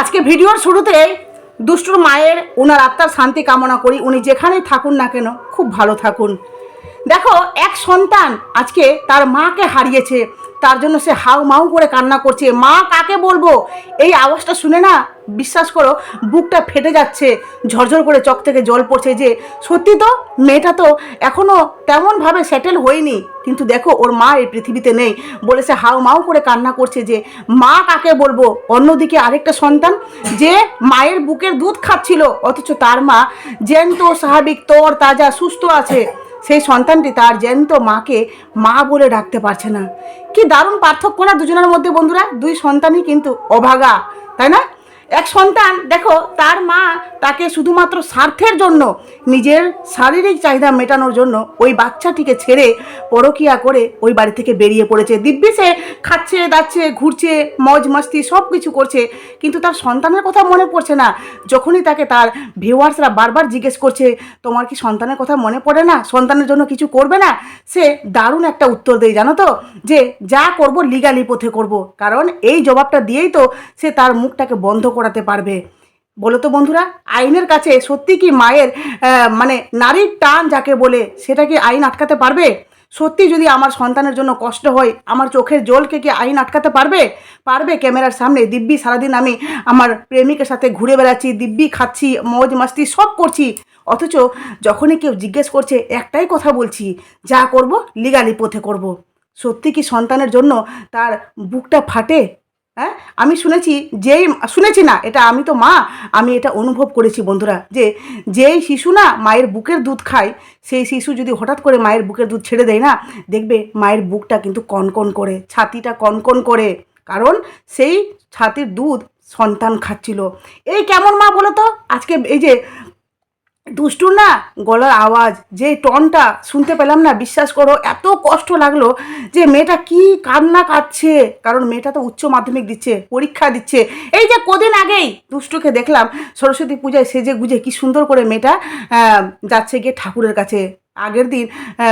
আজকে ভিডিওর শুরুতে দুষ্টুর মায়ের ওনার আত্মার শান্তি কামনা করি। উনি যেখানেই থাকুন না কেন, খুব ভালো থাকুন। দেখো, এক সন্তান আজকে তার মাকে হারিয়েছে, তার জন্য সে হাউ মাউ করে কান্না করছে। মা কাকে বলব? এই আওয়াজটা শুনে না বিশ্বাস করো, বুকটা ফেটে যাচ্ছে, ঝরঝর করে চক থেকে জল পড়ছে যে, সত্যি তো মেয়েটা তো এখনও তেমনভাবে সেটেল হয়নি। কিন্তু দেখো, ওর মা এই পৃথিবীতে নেই। বলে সে হাউ মাউ করে কান্না করছে যে, মা কাকে বলব? অন্যদিকে আরেকটা সন্তান যে মায়ের বুকের দুধ খাচ্ছিল, অথচ তার মা জ্যান্ত স্বাভাবিক, তর তাজা, সুস্থ আছে। সেই সন্তানটি তার জ্যান্ত মাকে মা বলে ডাকতে পারছে না। কি দারুণ পার্থক্য না দুজনের মধ্যে বন্ধুরা? দুই সন্তানই কিন্তু অভাগা, তাই না? এক সন্তান, দেখো, তার মা তাকে শুধুমাত্র স্বার্থের জন্য, নিজের শারীরিক চাহিদা মেটানোর জন্য ওই বাচ্চাটিকে ছেড়ে পরকিয়া করে ওই বাড়ি থেকে বেরিয়ে পড়েছে। দিব্যি সে খাচ্ছে, দাচ্ছে, ঘুরছে, মজ মস্তি সব কিছু করছে, কিন্তু তার সন্তানের কথা মনে পড়ছে না। যখনই তাকে তার ভিউয়ার্সরা বারবার জিজ্ঞেস করছে, তোমার কি সন্তানের কথা মনে পড়ে না? সন্তানের জন্য কিছু করবে না? সে দারুণ একটা উত্তর দেয়, জানো তো, যে যা করব লিগালি পথে করব। কারণ এই জবাবটা দিয়েই তো সে তার মুখটাকে বন্ধ করাতে পারবে। বলো তো বন্ধুরা, আইনের কাছে সত্যি কি মায়ের মানে নারীর টান যাকে বলে, সেটা কি আইন আটকাতে পারবে? সত্যি যদি আমার সন্তানের জন্য কষ্ট হয়, আমার চোখের জলকে কি আইন আটকাতে পারবে? পারবে ক্যামেরার সামনে, দিব্যি সারাদিন আমি আমার প্রেমিকের সাথে ঘুরে বেড়াচ্ছি, দিব্যি খাচ্ছি, মজ মাস্তি সব করছি। অথচ যখনই কেউ জিজ্ঞেস করছে, একটাই কথা বলছি, যা করব, লিগালি পথে করব। সত্যি কি সন্তানের জন্য তার বুকটা ফাটে? হ্যাঁ? আমি শুনেছি, যেই, শুনেছি না, এটা আমি তো মা, আমি এটা অনুভব করেছি বন্ধুরা, যে যেই শিশু না মায়ের বুকের দুধ খায়, সেই শিশু যদি হঠাৎ করে মায়ের বুকের দুধ ছেড়ে দেয় না, দেখবে মায়ের বুকটা কিন্তু কনকন করে, ছাতিটা কনকন করে, কারণ সেই ছাতির দুধ সন্তান খাচ্ছিল। এই কেমন মা বলো তো? আজকে এই যে দুষ্টুর না গলার আওয়াজ, যে টনটা শুনতে পেলাম না, বিশ্বাস করো, এত কষ্ট লাগল যে মেয়েটা কি কান্না কাঁদছে কারণ মেয়েটা তো উচ্চ মাধ্যমিক দিচ্ছে, পরীক্ষা দিচ্ছে। এই যে কদিন আগেই দুষ্টুকে দেখলাম, সরস্বতী পূজায় সেজে গুজে কি সুন্দর করে মেয়েটা যাচ্ছে গিয়ে ঠাকুরের কাছে। আগের দিন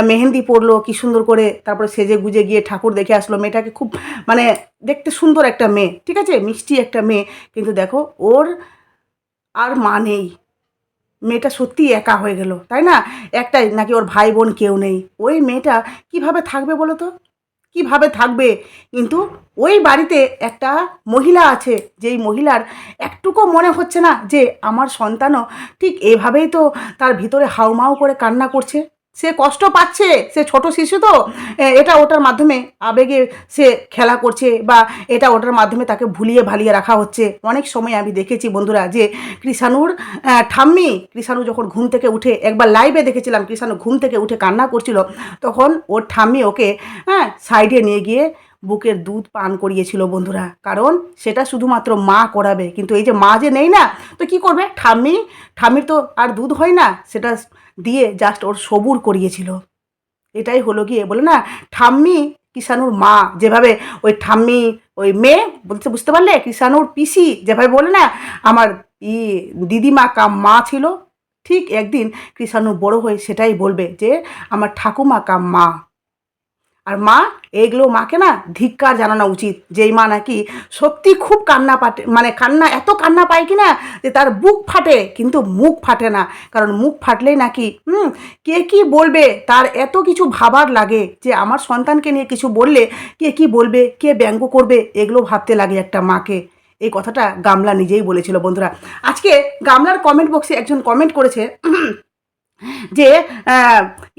মেহেন্দি পরলো, কি সুন্দর করে তারপরে সেজে গুজে গিয়ে ঠাকুর দেখে আসলো। মেয়েটাকে খুব মানে দেখতে সুন্দর একটা মেয়ে, ঠিক আছে? মিষ্টি একটা মেয়ে। কিন্তু দেখো, ওর আর মা নেই। মেয়েটা সত্যিই একা হয়ে গেল, তাই না? একটাই নাকি ওর ভাই বোন কেউ নেই। ওই মেয়েটা কীভাবে থাকবে বলো তো? কীভাবে থাকবে? কিন্তু ওই বাড়িতে একটা মহিলা আছে, যেই মহিলার একটুকু মনে হচ্ছে না যে আমার সন্তানও ঠিক এভাবেই তো তার ভিতরে হাউমাউ করে কান্না করছে। সে কষ্ট পাচ্ছে, সে ছোট শিশু তো এটা ওটার মাধ্যমে আবেগে সে খেলা করছে বা এটা ওটার মাধ্যমে তাকে ভুলিয়ে ভালিয়ে রাখা হচ্ছে। অনেক সময় আমি দেখেছি বন্ধুরা যে কৃষাণুর ঠাম্মি, কৃষাণু যখন ঘুম থেকে উঠে, একবার লাইভে দেখেছিলাম, কৃষাণু ঘুম থেকে উঠে কান্না করছিল, তখন ওর ঠাম্মি ওকে হ্যাঁ সাইডে নিয়ে গিয়ে বুকের দুধ পান করিয়েছিল বন্ধুরা। কারণ সেটা শুধুমাত্র মা করাবে। কিন্তু এই যে মা যে নেই না, তো কি করবে? ঠাম্মি, ঠাম্মির তো আর দুধ হয় না, সেটা দিয়ে জাস্ট ওর সবুর করিয়েছিল। এটাই হলো গিয়ে বলে না, ঠাম্মি কিষানুর মা, যেভাবে ওই ঠাম্মি, ওই মেয়ে, বলতে বুঝতে পারলে কিষানুর পিসি, যেভাবে বলে না, আমার ই দিদিমা কাম মা ছিল, ঠিক একদিন কৃষাণু বড় হয়ে সেটাই বলবে যে, আমার ঠাকুমা কাম মা। আর মা এইগুলো মাকে না ধিক্কার জানানো উচিত যেই মা নাকি সত্যি খুব কান্না পাটে মানে কান্না, এত কান্না পায় কি না যে তার বুক ফাটে, কিন্তু মুখ ফাটে না। কারণ মুখ ফাটলেই নাকি, হুম, কে কি বলবে? তার এত কিছু ভাবার লাগে যে আমার সন্তানকে নিয়ে কিছু বললে কে কি বলবে, কে ব্যঙ্গ করবে, এগুলো ভাবতে লাগে একটা মাকে। এই কথাটা গামলা নিজেই বলেছিল বন্ধুরা। আজকে গামলার কমেন্ট বক্সে একজন কমেন্ট করেছে যে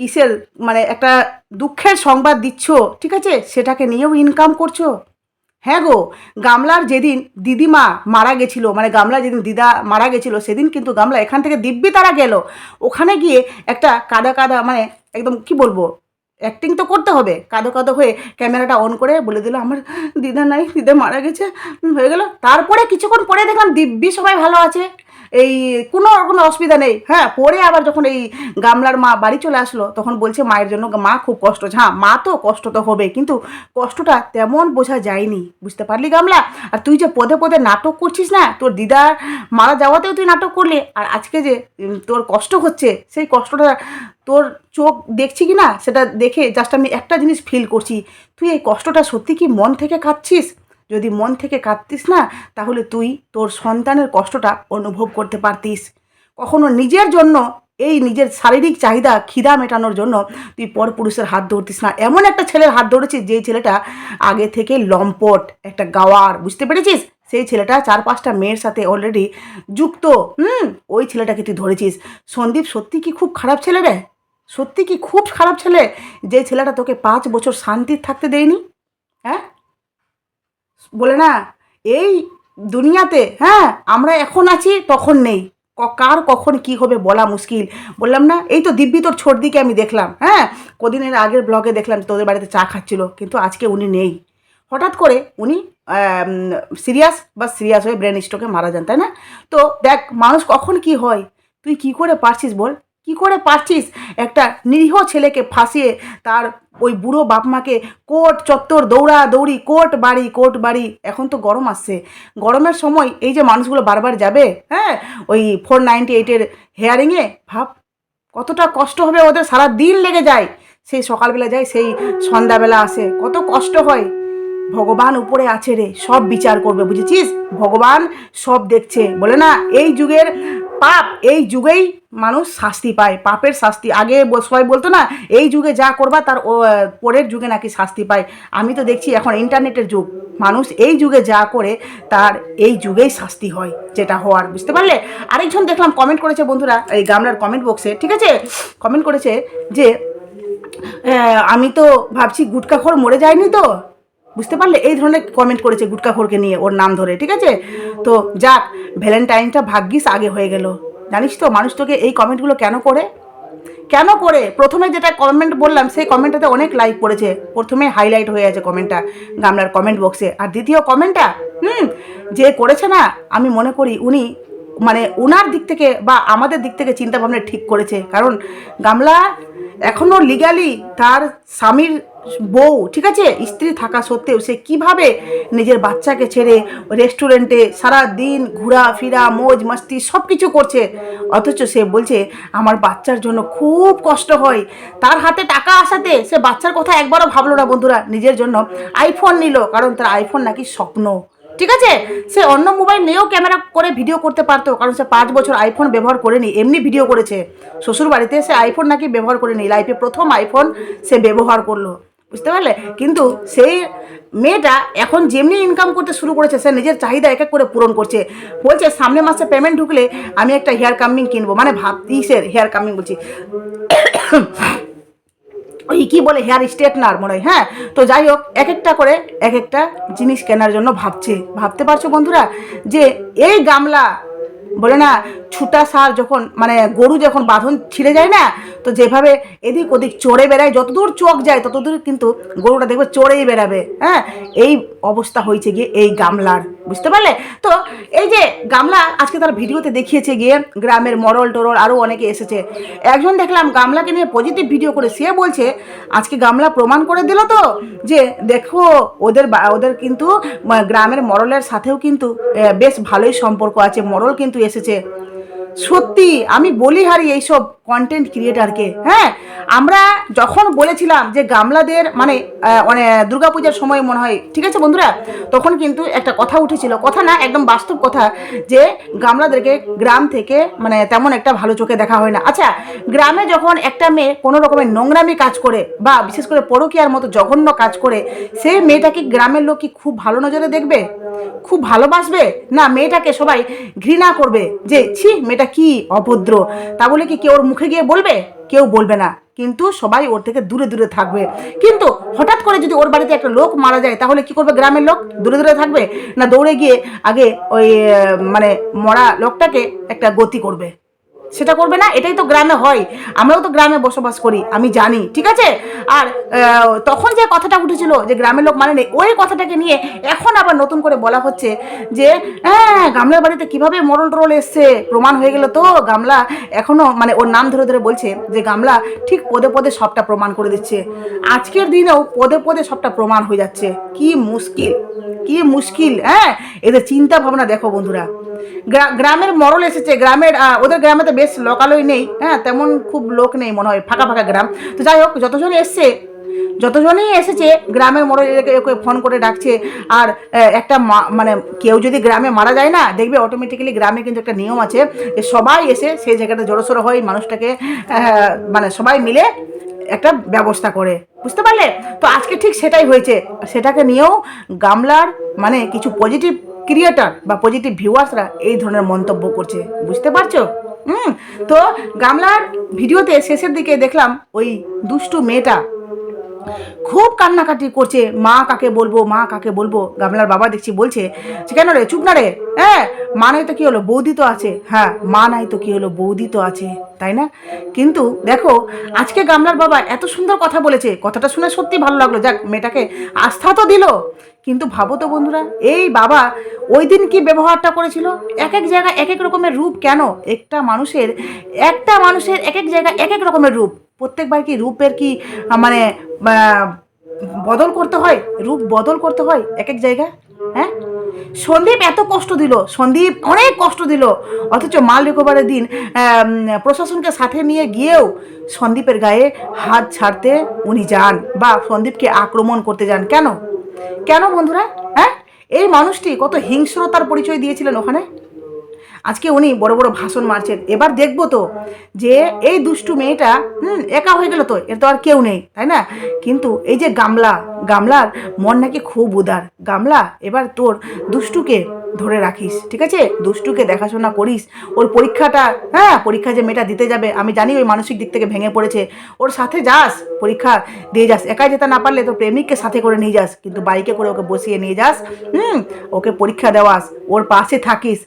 ইসের মানে একটা দুঃখের সংবাদ দিচ্ছ, ঠিক আছে? সেটাকে নিয়েও ইনকাম করছ? হ্যাঁ গো, গামলার যেদিন দিদিমা মারা গেছিল মানে গামলা যেদিন দিদা মারা গেছিল, সেদিন কিন্তু গামলা এখান থেকে দিব্যি তারা গেল। ওখানে গিয়ে একটা কাদা কাদা মানে একদম কি বলব অ্যাক্টিং তো করতে হবে। কাদো কাদো হয়ে ক্যামেরাটা অন করে বলে দিল, আমার দিদা নাই, দিদা মারা গেছে, হয়ে গেল। তারপরে কিছুক্ষণ পরে দেখলাম দিব্যি সবাই ভালো আছে। এই কোনো কোনো অসুবিধা নেই। হ্যাঁ পরে আবার যখন এই গামলার মা বাড়ি চলে আসলো, তখন বলছে মায়ের জন্য, মা, খুব কষ্ট। হ্যাঁ মা তো কষ্ট তো হবে, কিন্তু কষ্টটা তেমন বোঝা যায়নি। বুঝতে পারলি গামলা? আর তুই যে পদে পদে নাটক করছিস না, তোর দিদার মারা যাওয়াতেও তুই নাটক করলি, আর আজকে যে তোর কষ্ট হচ্ছে, সেই কষ্টটা তোর চোখ দেখছি কি না, সেটা দেখে জাস্ট আমি একটা জিনিস ফিল করছি। তুই এই কষ্টটা সত্যি কি মন থেকে খাচ্ছিস যদি মন থেকে কাঁদতিস না, তাহলে তুই তোর সন্তানের কষ্টটা অনুভব করতে পারতিস। কখনো নিজের জন্য, এই নিজের শারীরিক চাহিদা খিদা মেটানোর জন্য তুই পরপুরুষের হাত ধরতিস না। এমন একটা ছেলের হাত ধরেছিস, যেই ছেলেটা আগে থেকে লম্পট, একটা গাওয়ার, বুঝতে পেরেছিস? সেই ছেলেটা চার পাঁচটা মেয়ের সাথে অলরেডি যুক্ত। হুম, ওই ছেলেটাকে তুই ধরেছিস। সন্দীপ, সত্যি কি খুব খারাপ ছেলে রে? সত্যি কি খুব খারাপ ছেলে? যে ছেলেটা তোকে পাঁচ বছর শান্তির থাকতে দেয়নি? হ্যাঁ? বলে না, এই দুনিয়াতে হ্যাঁ আমরা এখন আছি, তখন নেই। কার কখন কি হবে বলা মুশকিল। বললাম, না, এই তো দিব্যি তোর ছোট দিকে আমি দেখলাম হ্যাঁ কদিনের আগের ব্লগে দেখলাম, তোদের বাড়িতে চা খাচ্ছিল, কিন্তু আজকে উনি নেই। হঠাৎ করে উনি সিরিয়াস, বা সিরিয়াস হয়ে ব্রেন স্ট্রোকে মারা যান, তাই না? তো দেখ, মানুষ কখন কি হয়, তুই কি করে পারছিস বল? কি করে পারছিস? একটা নিরীহ ছেলেকে ফাঁসিয়ে তার ওই বুড়ো বাপ মাকে কোর্ট চত্বর, দৌড়া, দৌড়ি কোর্ট বাড়ি কোর্ট বাড়ি। এখন তো গরম আসছে। গরমের সময় এই যে মানুষগুলো বারবার যাবে হ্যাঁ ওই ফোর নাইনটি এইটের হেয়ারিংয়ে ভাব, কতটা কষ্ট হবে ওদের, সারা দিন লেগে যায়। সেই সকালবেলা যায় সেই সন্ধ্যাবেলা আসে। কত কষ্ট হয়। ভগবান উপরে আছে রে, সব বিচার করবে, বুঝেছিস? ভগবান সব দেখছে। বলে না, এই যুগের পাপ, এই যুগেই মানুষ শাস্তি পায়, পাপের শাস্তি। আগে সবাই বলতো না, এই যুগে যা করবা তার পরের যুগে নাকি শাস্তি পায়। আমি তো দেখছি এখন ইন্টারনেটের যুগ, মানুষ এই যুগে যা করে তার এই যুগেই শাস্তি হয়, যেটা হওয়ার, বুঝতে পারলে? আরেকজন দেখলাম কমেন্ট করেছে বন্ধুরা, এই গামলার কমেন্ট বক্সে ঠিক আছে? কমেন্ট করেছে যে আমি তো ভাবছি গুটকাখোর মরে যায়নি তো? বুঝতে পারলে? এই ধরনের কমেন্ট করেছে গুটকাখোরকে নিয়ে ওর নাম ধরে, ঠিক আছে? তো যাক, ভ্যালেন্টাইনটা ভাগ্যিস আগে হয়ে গেল। জানিস তো, মানুষ তোকে এই কমেন্টগুলো কেন করে? কেন করে? প্রথমে যেটা কমেন্ট বললাম, সেই কমেন্টটাতে অনেক লাইক পড়েছে। প্রথমে হাইলাইট হয়ে আছে কমেন্টটা গামলার কমেন্ট বক্সে আর দ্বিতীয় কমেন্টটা হুম, যে করেছে না, আমি মনে করি উনি মানে ওনার দিক থেকে বা আমাদের দিক থেকে চিন্তা ভাবনা ঠিক করেছে। কারণ গামলা এখনও লিগালি তার স্বামীর বউ, ঠিক আছে? স্ত্রী থাকা সত্ত্বেও সে কীভাবে নিজের বাচ্চাকে ছেড়ে রেস্টুরেন্টে সারা দিন ঘোরাফেরা, মোজ মাস্তি সব কিছু করছে? অথচ সে বলছে, আমার বাচ্চার জন্য খুব কষ্ট হয়। তার হাতে টাকা আসাতে সে বাচ্চার কথা একবারও ভাবলো না বন্ধুরা। নিজের জন্য আইফোন নিল, কারণ তার আইফোন নাকি স্বপ্ন। ঠিক আছে? সে অন্য মোবাইল নিয়েও ক্যামেরা করে ভিডিও করতে পারতো, কারণ সে পাঁচ বছর আইফোন ব্যবহার করেনি, এমনি ভিডিও করেছে। শ্বশুর বাড়িতে সে আইফোন নাকি ব্যবহার করেনি। লাইফে প্রথম আইফোন সে ব্যবহার করল। বুঝতে পারলে? কিন্তু সেই মেয়েটা এখন যেমনি ইনকাম করতে শুরু করেছে, সে নিজের চাহিদা এক এক করে পূরণ করছে। বলছে সামনে মাসে পেমেন্ট ঢুকলে আমি একটা হেয়ার কামিং কিনবো। মানে ভাব ইসের হেয়ার কামিং বলছি। ওই কী বলে হেয়ার স্ট্রেটনার মনে হয় হ্যাঁ? তো যাই হোক, এক একটা করে এক একটা জিনিস কেনার জন্য ভাবছে। ভাবতে পারছ বন্ধুরা? যে এই গামলা বলে না, ছুটা সার যখন মানে গরু যখন বাঁধন ছিঁড়ে যায় না, তো যেভাবে এদিক ওদিক চড়ে বেড়ায়, যতদূর চোখ যায় ততদূর কিন্তু গরুটা দেখবে চড়েই বেড়াবে হ্যাঁ? এই অবস্থা হয়েছে গিয়ে এই গামলার, বুঝতে পারলে? তো এই যে গামলা আজকে তার ভিডিওতে দেখিয়েছে গিয়ে, গ্রামের মরল টরল আরও অনেকে এসেছে। একজন দেখলাম গামলাকে নিয়ে পজিটিভ ভিডিও করে, সে বলছে, আজকে গামলা প্রমাণ করে দিল তো যে দেখো, ওদের ওদের কিন্তু, গ্রামের মরলের সাথেও কিন্তু বেশ ভালোই সম্পর্ক আছে, মরল কিন্তু এসেছে। সত্যি, আমি বলি হারি এইসব কন্টেন্ট ক্রিয়েটারকে হ্যাঁ? আমরা যখন বলেছিলাম যে গামলাদের মানে মানে দুর্গাপূজার সময় মনে হয়, ঠিক আছে বন্ধুরা? তখন কিন্তু একটা কথা উঠেছিল, কথা না, একদম বাস্তব কথা, যে গামলাদেরকে গ্রাম থেকে মানে তেমন একটা ভালো চোখে দেখা হয় না। আচ্ছা গ্রামে যখন একটা মেয়ে কোনো রকমের নোংরামি কাজ করে বা বিশেষ করে পরকীয়ার মতো জঘন্য কাজ করে সেই মেয়েটাকে গ্রামের লোক কি খুব ভালো নজরে দেখবে? খুব ভালোবাসবে? না, মেয়েটাকে সবাই ঘৃণা করবে যে, ছি, মেয়েটা কি অভদ্র। তা বলে কি কেউ ওর মুখে গিয়ে বলবে? কেউ বলবে না। কিন্তু সবাই ওর থেকে দূরে দূরে থাকবে। কিন্তু হঠাৎ করে যদি ওর বাড়িতে একটা লোক মারা যায়, তাহলে কি করবে গ্রামের লোক? দূরে দূরে থাকবে? না দৌড়ে গিয়ে আগে ওই মানে মরা লোকটাকে একটা গতি করবে? সেটা করবে না, এটাই তো গ্রামে হয়। আমরাও তো গ্রামে বসবাস করি, আমি জানি, ঠিক আছে? আর তখন যে কথাটা উঠেছিল যে গ্রামের লোক মানে নেই, ওই কথাটাকে নিয়ে এখন আবার নতুন করে বলা হচ্ছে যে হ্যাঁ গামলার বাড়িতে কীভাবে মরল টরল এসছে, প্রমাণ হয়ে গেল তো, গামলা এখনও মানে ওর নাম ধরে ধরে বলছে যে গামলা ঠিক পদে পদে সবটা প্রমাণ করে দিচ্ছে। আজকের দিনেও পদে পদে সবটা প্রমাণ হয়ে যাচ্ছে। কি মুশকিল কি মুশকিল হ্যাঁ? এদের চিন্তা ভাবনা দেখো বন্ধুরা। গ্রা- গ্রামের মরল এসেছে, গ্রামের ওদের গ্রামে তো বেশ লোকালয় নেই হ্যাঁ তেমন খুব লোক নেই মনে হয়, ফাঁকা ফাঁকা গ্রাম। তো যাই হোক যতজন এসছে, যতজনই এসেছে, গ্রামের মোড়ে ওকে ফোন করে ডাকছে, আর একটা মানে কেউ যদি গ্রামে মারা যায় না, দেখবে অটোমেটিক্যালি গ্রামে কিন্তু একটা নিয়ম আছে যে সবাই এসে সেই জায়গাটা জড়সড়ো হয় মানুষটাকে মানে সবাই মিলে একটা ব্যবস্থা করে। বুঝতে পারলে? তো আজকে ঠিক সেটাই হয়েছে। সেটাকে নিয়েও গামলার মানে কিছু পজিটিভ ক্রিয়েটার বা পজিটিভ ভিউয়ার্সরা এই ধরনের মন্তব্য করছে। বুঝতে পারছ? হুম তো গামলার ভিডিওতে শেষের দিকে দেখলাম ওই দুষ্টু মেয়েটা খুব কান্নাকাটি করছে। মা কাকে বলব, মা কাকে বলব? গামলার বাবা দেখছি বলছে কেন রে? চুপ না রে? হ্যাঁ মা নাই তো কি হলো? বৌদি তো আছে। হ্যাঁ মা নাই তো কি হলো? বৌদি তো আছে। তাই না? কিন্তু দেখো, আজকে গামলার বাবা এত সুন্দর কথা বলেছে। কথাটা শুনে সত্যি ভালো লাগল। যাক, মেয়েটাকে আস্থা তো দিল। কিন্তু ভাবো তো বন্ধুরা, এই বাবা ওই দিন কি ব্যবহারটা করেছিল? এক এক জায়গায় এক এক রকমের রূপ কেন? একটা মানুষের একটা মানুষের এক এক জায়গায় এক এক রকমের রূপ। প্রত্যেকবার কি রূপের কি মানে বদল করতে হয়? রূপ বদল করতে হয় এক এক জায়গায়? হ্যাঁ? সন্দীপ এত কষ্ট দিল, সন্দীপ অনেক কষ্ট দিল। অথচ মাল রিকভারের দিন প্রশাসনকে সাথে নিয়ে গিয়েও সন্দীপের গায়ে হাত ছাড়তে উনি যান বা সন্দীপকে আক্রমণ করতে যান। কেন? কেন বন্ধুরা? হ্যাঁ? এই মানুষটি কত হিংস্রতার পরিচয় দিয়েছিলেন ওখানে? আজকে উনি বড় বড় ভাষণ মারছেন। এবার দেখব তো যে এই দুষ্টু মেয়েটা, হুম, একা হয়ে গেল তো, এর তো আর কেউ নেই, তাই না? কিন্তু এই যে গামলা, গামলার মন নাকি খুব উদার। গামলা, এবার তোর দুষ্টুকে ধরে রাখিস, ঠিক আছে? দুষ্টুকে দেখাশোনা করিস, ওর পরীক্ষাটা হ্যাঁ পরীক্ষা যে মেয়েটা দিতে যাবে, আমি জানি ওই মানসিক দিক থেকে ভেঙে পড়েছে, ওর সাথে যাস, পরীক্ষা দিয়ে যাস, একাই যেতে না পারলে তোর প্রেমিককে সাথে করে নিয়ে যাস, কিন্তু বাইকে করে ওকে বসিয়ে নিয়ে যাস, হুম? ওকে পরীক্ষা দেওয়াস ওর পাশে থাকিস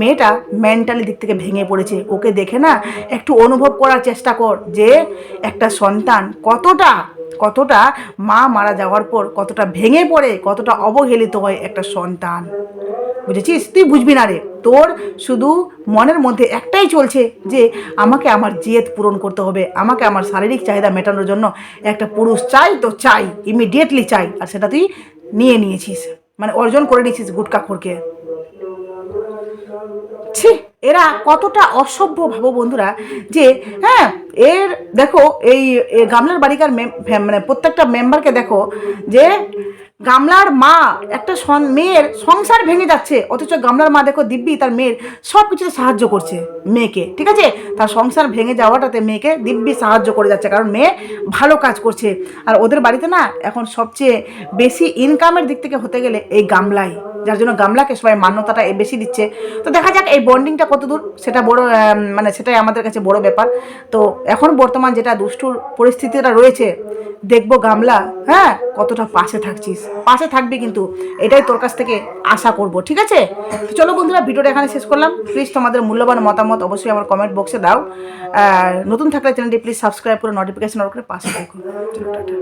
মেয়েটা মেন্টালি দিক থেকে ভেঙে পড়েছে, ওকে দেখে না, একটু অনুভব করার চেষ্টা কর যে একটা সন্তান কতটা কতটা মা মারা যাওয়ার পর কতটা ভেঙে পড়ে, কতটা অবহেলিত হয় একটা সন্তান। বুঝেছিস? তুই বুঝবি না রে। তোর শুধু মনের মধ্যে একটাই চলছে যে আমাকে আমার জেদ পূরণ করতে হবে। আমাকে আমার শারীরিক চাহিদা মেটানোর জন্য একটা পুরুষ চাই তো চাই ইমিডিয়েটলি চাই। আর সেটা তুই নিয়ে নিয়েছিস। মানে অর্জন করে নিয়েছিস গুটকা খোরকে। ছি, এরা কতটা অসভ্য ভাবো বন্ধুরা যে হ্যাঁ এর দেখো, এই গামলার বাড়িকার মানে প্রত্যেকটা মেম্বারকে দেখো যে গামলার মা, একটা মেয়ের সংসার ভেঙে যাচ্ছে, অথচ গামলার মা দেখো দিব্যি, তার মেয়ের সব কিছুতে সাহায্য করছে মেয়েকে, ঠিক আছে? তার সংসার ভেঙে যাওয়াটাতে মেয়েকে দিব্যি সাহায্য করে যাচ্ছে, কারণ মেয়ে ভালো কাজ করছে। আর ওদের বাড়িতে না, এখন সবচেয়ে বেশি ইনকামের দিক থেকে হতে গেলে এই গামলাই। যার জন্য গামলাকে সবাই মান্যতাটা বেশি দিচ্ছে। তো দেখা যাক এই বন্ডিংটা কতদূর, সেটা বড় মানে সেটাই আমাদের কাছে বড় ব্যাপার। তো এখন বর্তমান যেটা দুষ্টুর পরিস্থিতিটা রয়েছে, দেখব গামলা হ্যাঁ কতটা পাশে থাকছিস। পাশে থাকবি কিন্তু, এটাই তোর কাছ থেকে আশা করব, ঠিক আছে? চলো বন্ধুরা, ভিডিওটা এখানে শেষ করলাম। প্লিজ তোমাদের মূল্যবান মতামত অবশ্যই আমার কমেন্ট বক্সে দাও। নতুন থাকলে চ্যানেলটি প্লিজ সাবস্ক্রাইব করে নোটিফিকেশন অন করে পাশে দেখো চলো, টাটা।